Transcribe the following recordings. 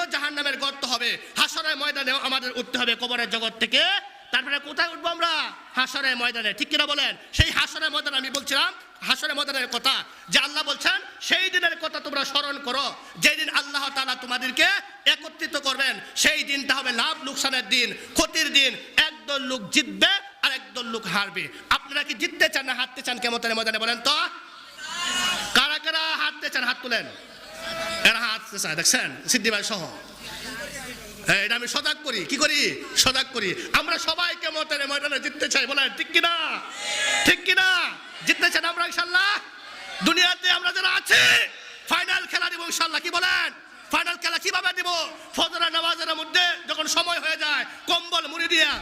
হলো জাহান নামের গর্ত হবে। হাসরের ময়দানেও আমাদের উঠতে হবে কবরের জগৎ থেকে। তারপরে কোথায় উঠবো আমরা? হাসরের ময়দানে। ঠিক কিনা বলেন? সেই হাসরের ময়দানে আমি বলছিলাম, হাসরের ময়দানের কথা। যে আল্লাহ বলছেন, সেই দিনের কথা তোমরা স্মরণ করো। যেই দিন আল্লাহ তাআলা তোমাদেরকে একত্রিত করবেন, সেই দিনটা হবে লাভ লোকসানের দিন, ক্ষতির দিন। একদল লোক জিতবে আর একদল লোক হারবে। আপনারা কি জিততে চান না হারতে চান কেমতের ময়দানে বলেন তো? কারা কারা হারতে চান? হাত তুলেন। এরা হারতে চায় দেখছেন? সিদ্ধিবাই সহ। হ্যাঁ, এটা আমি সজাগ করি। কি করি? সজাগ করি। আমরা সবাই কেমতের ময়দানে জিততে চাই বলেন ঠিক কিনা? ঠিক কিনা? জিততে চান আমরা ইনশাল্লাহ দুনিয়াতে আমরা যারা আছি ফাইনাল খেলা দিব ইনশাল্লাহ কি বলেন? ফাইনাল খেলা কীভাবে দিব? ফজরা নামাজের মধ্যে যখন সময় হয়ে যায় কম্বল মুড়ি দিয়া।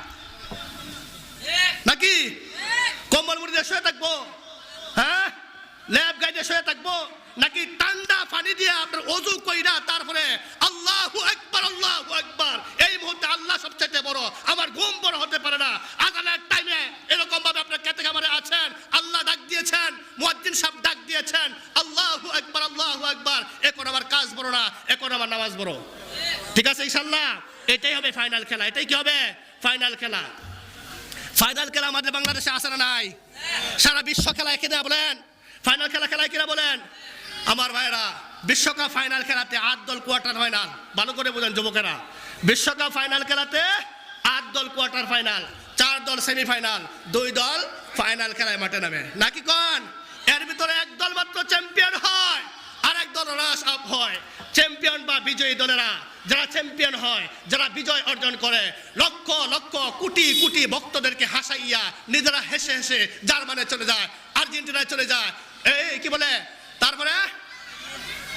নাকি? কম্বল মুড়ি দিয়ে শুয়ে থাকব? ল্যাব গাইডে শুয়ে থাকব, নাকি ঠান্ডা পানি দিয়ে আপনার অজু কইরা তারপরে আল্লাহু একবার আল্লাহু একবার এই মুহূর্তে আল্লাহ সবচেয়ে বড়। আমার ঘুম বড় হতে পারে না। আজানের টাইমে এরকম ভাবে আপনার কেতে কামারে আছেন, আল্লাহ ডাক দিয়েছেন, মুয়াজ্জিন সাহেব ডাক দিয়েছেন, আল্লাহু একবার আল্লাহু একবার এখন আমার কাজ বড় না, এখন আমার নামাজ বড়। ঠিক আছে, ইনশাআল্লাহ? এটাই হবে ফাইনাল খেলা। এটাই কি হবে? ফাইনাল খেলা। ফাইনাল খেলা আমাদের বাংলাদেশে আসে না নাই? সারা বিশ্ব খেলায় কিনা বলেন। ফাইনাল খেলা খেলায় কিনা বলেন? আমার ভাইরা বিশ্বকাপ ফাইনাল খেলাতে আট দল কোয়ার্টার ফাইনাল ভালো করে বলেন যুবকেরা। বিশ্বকাপ ফাইনাল খেলাতে আট দল কোয়ার্টার ফাইনাল চার দল সেমিফাইনাল দুই দল ফাইনাল খেলায় মাঠে নামে। নাকি কন? এর ভিতরে এক দল মাত্র চ্যাম্পিয়ন হয়, আর এক দল রাস আপ হয়। চ্যাম্পিয়ন বা বিজয়ী দলেরা, যারা চ্যাম্পিয়ন হয়, যারা বিজয় অর্জন করে, লক্ষ লক্ষ, কোটি কোটি ভক্তদেরকে হাসাইয়া নিজেরা হেসে হেসে জার্মানে চলে যায়, আর্জেন্টিনায় চলে যায় এই, কি বলে? তারপরে?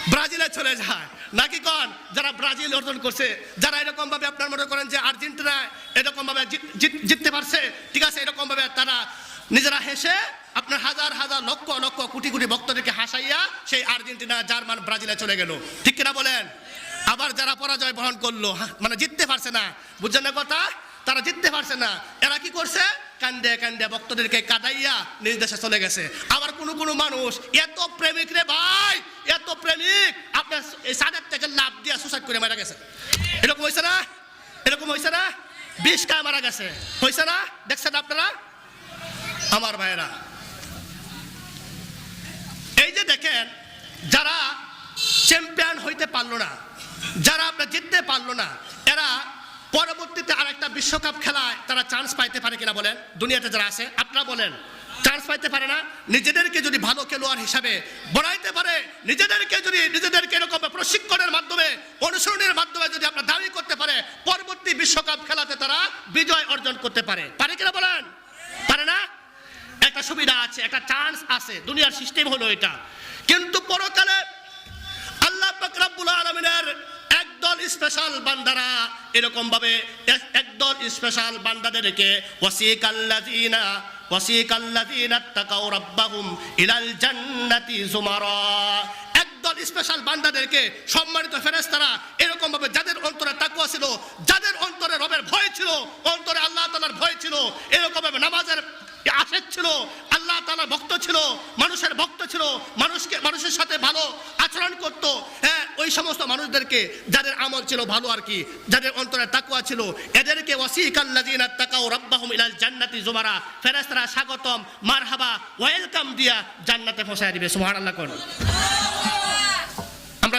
ব্রাজিলে চলে যায়। নাকি কন? যারা ব্রাজিল অর্জন করছে, যারা এরকম ভাবে আপনার মনে করেন যে আর্জেন্টিনা এরকম ভাবে জিত- জিত- জিততে পারছে, ঠিক আছে এরকম ভাবে তারা নিজেরা হেসে আপনার হাজার হাজার লক্ষ লক্ষ কোটি কোটি ভক্তদেরকে হাসাইয়া সেই আর্জেন্টিনা, জার্মান, ব্রাজিলে চলে গেল। ঠিক কিনা বলেন? আবার যারা পরাজয় বহন করল মানে জিততে পারছে না। বুঝছেন না কথা? তারা জিততে পারছে না। এরা কি করছে? কান্দে কান্দে ভক্তদেরকে কাদাইয়া নিজ দেশে চলে গেছে। আবার কোনো কোনো মানুষ, এত প্রেমিক রে ভাই, এত প্রেমিক আপনার এই সাদের থেকে লাভ দিয়া সুসাইড করে মারা গেছে এরকম হয়েছে না? এরকম হয়েছে না? বিষ খায় মারা গেছে। হয়েছে না? দেখছেন আপনারা? আমার ভাইয়েরা। এই যে দেখেন, যারা চ্যাম্পিয়ন হইতে পারল না, যারা আপনার জিততে পারল না, এরা বিশ্বকাপ খেলায় তারা চান্স পাইতে পারে কিনা বলেন? দুনিয়াতে যারা আছে, আপনারা বলেন। চান্স পাইতে পারে না? নিজেদেরকে যদি ভালো খেলোয়াড় হিসাবে বড়াইতে পারে, নিজেদেরকে যদি, নিজেদেরকে এরকম প্রশিক্ষণের মাধ্যমে অনুসরণের মাধ্যমে যদি আপনার দাবি করতে পারে, পরবর্তী বিশ্বকাপ খেলাতে তারা বিজয় অর্জন করতে পারে। পারে কিনা বলেন? পারে না? একটা সুবিধা আছে, একটা চান্স আছে। দুনিয়ার সিস্টেম হলো এটা। কিন্তু পরকালে আল্লাহ পাক রব্বুল আলামিনের স্পেশাল বান্দারা এরকম ভাবে একদল স্পেশাল বান্দাদেরকে ওয়াসিকাল্লাযিনা ওয়াসিকাল্লাযিনা তাকাউ রাব্বাহুম ইলাল জান্নাতি জুমারা। একদল স্পেশাল বান্দাদেরকে সম্মানিত ফেরেশতারা এরকম ভাবে যাদের অন্তরে তাকওয়া ছিল, যাদের অন্তরে রবের ভয় ছিল, অন্তরে আল্লাহ তাআলার ভয় ছিল, এরকম ভাবে নামাজের আশেক ছিল, আল্লাহ তাআলার ভক্ত ছিল, মানুষের ভক্ত ছিল, মানুষকে মানুষের সাথে ভালো আচরণ করত হ্যাঁ ওই সমস্ত মানুষদেরকে যাদের আমল ছিল ভালো আর কি, যাদের অন্তরে তাকুয়া ছিল, এদেরকে ওয়াসিকাল্লাযিনা তাকাউ রাব্বাহুম ইলাল জান্নাতি জুমারা, ফেরেশতারা স্বাগতম, মারহাবা, ওয়েলকাম দিয়া জান্নাতে পৌঁছায় দিবে, সুবহানাল্লাহ কোন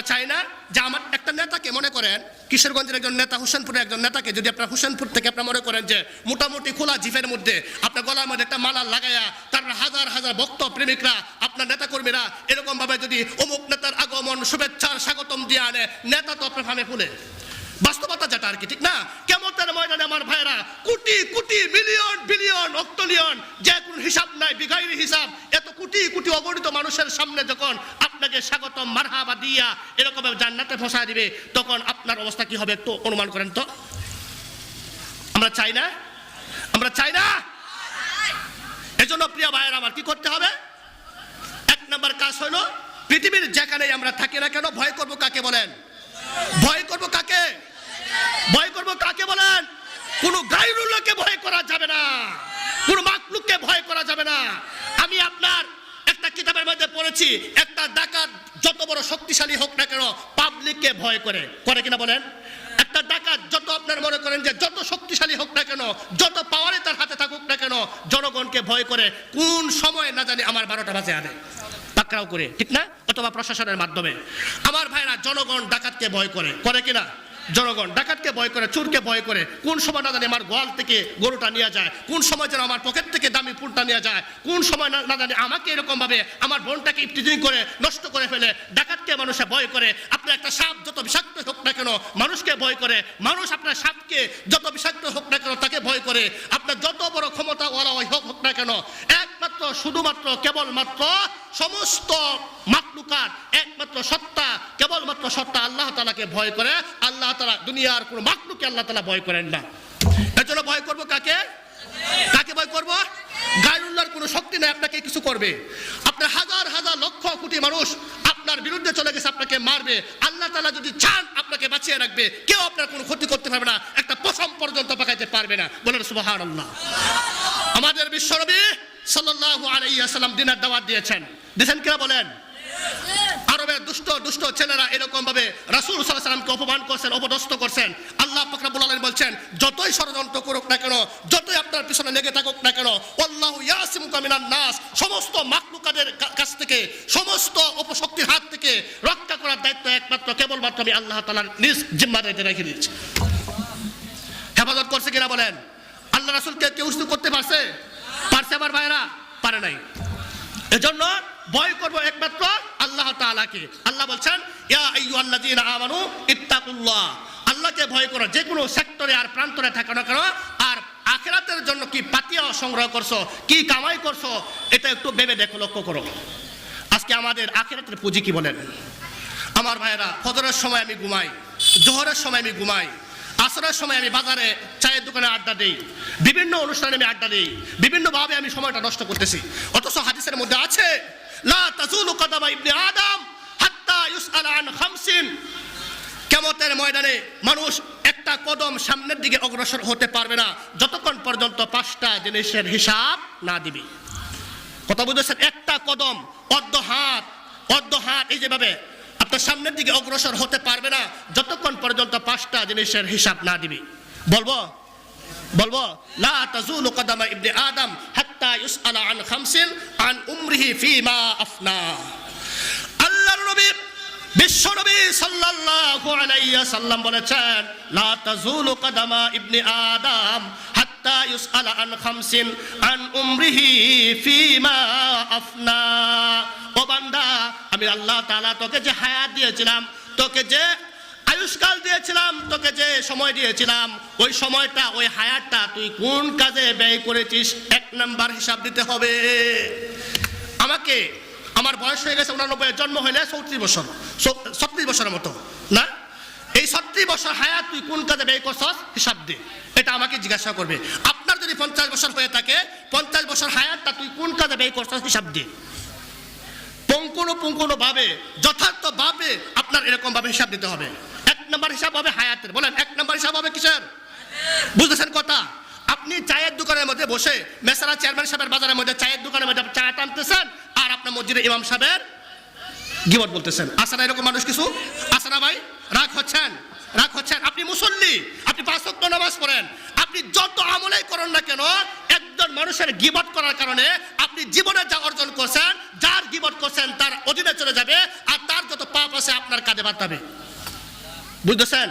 আমরা চাই না যে আমার একটা নেতাকে মনে করেন, কিশোরগঞ্জের একজন নেতা, হুসেনপুরের একজন নেতাকে যদি আপনার হুসেনপুর থেকে আপনার মনে করেন যে মোটামুটি খোলা জিফের মধ্যে আপনার গলার মধ্যে একটা মালা লাগাইয়া তার হাজার হাজার ভক্ত প্রেমিকরা, আপনার নেতাকর্মীরা এরকমভাবে এরকম যদি অমুক নেতার আগমন, শুভেচ্ছার স্বাগতম দিয়ে আনে, নেতা তো আপনার ফুলে। বাস্তবতা যেটা আর কি, ঠিক না? কেমতের ময়দানে আমার ভাইরা কোটি কোটি মিলিয়ন বিলিয়ন অক্টলিয়ন যে কোন হিসাব নাই, বিঘাইরি হিসাব, এত কোটি কোটি অগণিত মানুষের সামনে যখন আপনাকে স্বাগতম, মারহাবা দিয়া এরকম জান্নাতে ফসায় দিবে, তখন আপনার অবস্থা কি হবে একটু অনুমান করেন তো? আমরা চাই না? আমরা চাই না? এজন্য প্রিয় ভাইয়ের, আমার কি করতে হবে? এক নম্বর কাজ হলো, পৃথিবীর যেখানে আমরা থাকি না কেন, ভয় করব কাকে বলেন? ভয় করব কাকে? ভয় করব কাকে বলেন? কোন গাইরুল্লাহকে ভয় করা যাবে না। কোন মাকলুককে ভয় করা যাবে না। আমি আপনার একটা কিতাবের মধ্যে পড়েছি, একটা ডাকাত যত বড় শক্তিশালী হোক না কেন পাবলিক মালিককে ভয় করে। করে কিনা বলেন? একটা ডাকাত যত আপনার মনে করেন যে যত শক্তিশালী হোক না কেন, যত পাওয়ারে তার হাতে থাকুক না কেন, জনগণকে ভয় করে কোন সময় না জানি আমার বারোটা বাজে আনে পাকড়াও করে, ঠিক না? অথবা প্রশাসনের মাধ্যমে। আমার ভাইরা, জনগণ ডাকাতকে ভয় করে। করে কিনা? জনগণ, ডাকাতকে ভয় করে, চুরকে ভয় করে, কোন সময় না জানি আমার গোয়াল থেকে গরুটা নিয়ে যায়, কোন সময় যেন আমার পকেট থেকে দামি ফুলটা নিয়ে যায়, কোন সময় না জানি আমাকে এরকম ভাবে আমার বোনটাকে ইফটিজিং করে নষ্ট করে ফেলে, ডাকাতকে মানুষে ভয় করে আপনার একটা সাপ যত বিষাক্ত হোক না কেন মানুষকে ভয় করে, মানুষ আপনার সাপকে যত বিষাক্ত হোক না কেন তাকে ভয় করে, আপনার যত বড় ক্ষমতা ওরা হোক হোক না কেন, একমাত্র, শুধুমাত্র, কেবলমাত্র সমস্ত মাকলুকার একমাত্র সত্তা, কেবলমাত্র সত্তা আল্লাহ তালাকে ভয় করে, আল্লাহ তালা দুনিয়ার কোনো মাকলুকে আল্লাহ তালা ভয় করেন না। এর জন্য ভয় করব কাকে? কাকে ভয় করব? গায়রুল্লাহর কোনো শক্তি নেই, আপনাকে কিছু করবে। আপনার হাজার হাজার লক্ষ কোটি মানুষ আপনার বিরুদ্ধে চলে গেছে, আপনাকে মারবে। আল্লাহ তালা যদি চান, আপনাকে বাঁচিয়ে রাখবে। কেউ আপনার কোনো ক্ষতি করতে পারবে না, একটা পশম পর্যন্ত পাকাইতে পারবে না। বলেন সুবাহান আল্লাহ আমাদের বিশ্বনবী সাল্লাল্লাহু আলাইহি সাল্লাম দিনের দাওয়াত দিয়েছেন। দিয়েছেন কিনা বলেন? দুষ্ট দুষ্ট ছেলেরা এরকম ভাবে রাসূল সাল্লামকে অপমান করছেন, অপদস্থ করছেন। আল্লাহ পাক রব্বুল আলামিন বলছেন, যতই ষড়যন্ত্র করুক না কেন, যতই আপনার পিছনে লেগে থাকুক না কেন আল্লাহু ইয়াসিমুকা মিনান নাস সমস্ত মাখলুকাদের কা- কাছ থেকে, সমস্ত অপশক্তির হাত থেকে রক্ষা করার দায়িত্ব একমাত্র, কেবলমাত্র আমি আল্লাহ তাআলার নিজ জিম্মাদারিতে রেখে দিয়েছি। হেফাজত করছে কিনা বলেন? আল্লাহ রাসূলকে কেউ কিছু করতে পারছে? পারছে আমার ভাইরা? পারে নাই। এজন্য ভয় করব একমাত্র তাআলাকে। আল্লাহ বলছেন, ইয়া আইয়ুহাল্লাযীনা আমানু ইত্তাকুল্লাহ। আল্লাহকে ভয় করো, যে কোনো সেক্টরে আর প্রান্তরে থাকো না আর আখেরাতের জন্য কি পাতিয়া সংগ্রহ করছ, কি কামাই করছ, এটা একটু ভেবে দেখো, লক্ষ্য করো। আজকে আমাদের আখেরাতের পুঁজি কি বলেন? আমার ভাইয়েরা, ফজরের সময় আমি ঘুমাই, জোহরের সময় আমি ঘুমাই, আসরের সময় আমি বাজারে চায়ের দোকানে আড্ডা দিই, বিভিন্ন অনুষ্ঠানে আমি আড্ডা দিই, বিভিন্নভাবে আমি সময়টা নষ্ট করতেছি। অথচ হাদিসের মধ্যে আছে লা তাজুলু ইবনে আদম হাত্তা ইউসআলা আন খামসিন। কেমতের ময়দানে মানুষ একটা কদম সামনের দিকে অগ্রসর হতে পারবে না। যতক্ষণ পর্যন্ত পাঁচটা জিনিসের হিসাব না দিবি। কথা বুঝেছেন? একটা কদম, অর্ধ হাত অর্ধ হাত, এই যেভাবে আপনার সামনের দিকে অগ্রসর হতে পারবে না, যতক্ষণ পর্যন্ত পাঁচটা জিনিসের হিসাব না দিবি। বলব? বলব? লা তাজুলু কদামা ইবনে আদম হাত্তা ইউসআলা আন খামসিন আন উমরিহি ফিমা আফনা। আল্লাহর নবী, বিশ্ব নবী সাল্লাল্লাহু আলাইহি সাল্লাম বলেছেন, লা তাজুলু কদামা ইবনে আদম হাত্তা ইউসআলা আন খামসিন আন উমরিহি ফিমা আফনা। ও বান্দা, আমি আল্লাহ তাআলা তোকে যে হায়াত দিয়েছিলাম, তোকে যে আয়ুষ্কাল দিয়েছিলাম, তোকে যে সময় দিয়েছিলাম, ওই সময়টা, ওই হায়ারটা তুই কোন কাজে ব্যয় করেছিস, এক নাম্বার হিসাব দিতে হবে। আমাকে, আমার বয়স হয়ে গেছে উনানব্বই, জন্ম হইলে চৌত্রিশ বছর ছত্রিশ বছরের মতো, না? এই ছত্রিশ বছর হায়াত তুই কোন কাজে ব্যয় করছস, হিসাব দে, এটা আমাকে জিজ্ঞাসা করবে। আপনার যদি পঞ্চাশ বছর হয়ে থাকে, পঞ্চাশ বছর হায়াতটা তুই কোন কাজে ব্যয় করছস, হিসাব দে। পঙ্কুনো পঙ্কুনো ভাবে, যথার্থ ভাবে আপনার এরকম ভাবে হিসাব দিতে হবে। নম্বর হিসাব হবে হায়াতের। বলেন, এক নম্বর হিসাব হবে কিসের? বুঝতেছেন কথা? আপনি চায়ের দোকানের মধ্যে বসে মেসারা চেয়ারম্যান সাহেবের বাজারের মধ্যে চায়ের দোকানের মধ্যে চা টানতেছেন আর আপনার মসজিদে ইমাম সাহেবের গিবত বলতেছেন। আসে না এরকম মানুষ কিছু? আসে না ভাই? রাগ হচ্ছেন? রাগ হচ্ছেন? আপনি মুসল্লি, আপনি পাঁচ ওয়াক্ত নামাজ পড়েন। আপনি যত আমলেই করেন না কেন, একজন মানুষের গিবত করার কারণে আপনি জীবনে যা অর্জন করছেন, যার গিবত করছেন, তার অধীনে চলে যাবে আর তার যত পাপ আছে আপনার কাঁধে বাঁধাবে বুঝতেছেন?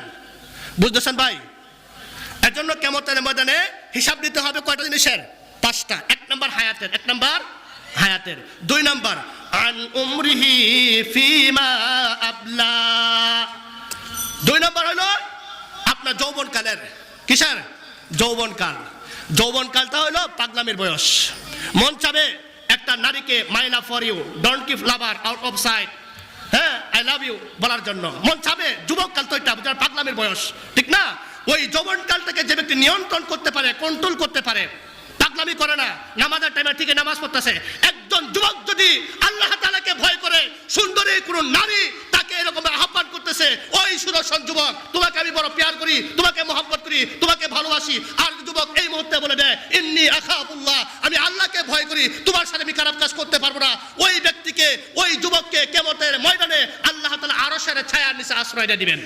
বুঝতেছেন ভাই? এর জন্য কেমতের ময়দানে হিসাব দিতে হবে কয়টা জিনিসের? পাঁচটা। এক নম্বর হায়াতের, এক নম্বর হায়াতের। দুই নম্বর, আন উমরিহি ফিমা আবলা। দুই নম্বর হলো আপনার যৌবনকালের। কিসের? যৌবনকাল। যৌবনকালটা হলো পাগলামের বয়স। মন চাবে একটা নারীকে my love for you, don't keep lover out of হ্যাঁ আই লাভ ইউ বলার জন্য। মন চাবে যুবককাল তো এটা, যার পাগলামের বয়স। ঠিক না? ওই যৌবনকালটাকে যে ব্যক্তি নিয়ন্ত্রণ করতে পারে কন্ট্রোল করতে পারে, পাগলামি করে না। নামাজের টাইমে ঠিকই নামাজ পড়তেছে। একজন যুবক যদি আল্লাহ তাআলাকে ভয় করে, সুন্দরী কোন নারী তাকে এরকম আহ্বান করতেছে, ওই সুদর্শন যুবক, তোমাকে আমি বড় প্যার করি, তোমাকে মহব্বত করি, তোমাকে ভালোবাসি। আর যুবক এই মুহূর্তে বলে দেয়, ইন্নি আখাবুল্লাহ আমি আল্লাহকে ভয় করি, তোমার সাথে আমি খারাপ কাজ করতে পারব না। ওই ব্যক্তিকে, ওই যুবককে কেমতের ময়দানে আল্লাহ তাআলা আরশের আরশের ছায়ার নিচে আশ্রয়টা দিবেন।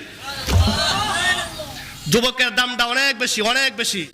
যুবকের দামটা অনেক বেশি অনেক বেশি।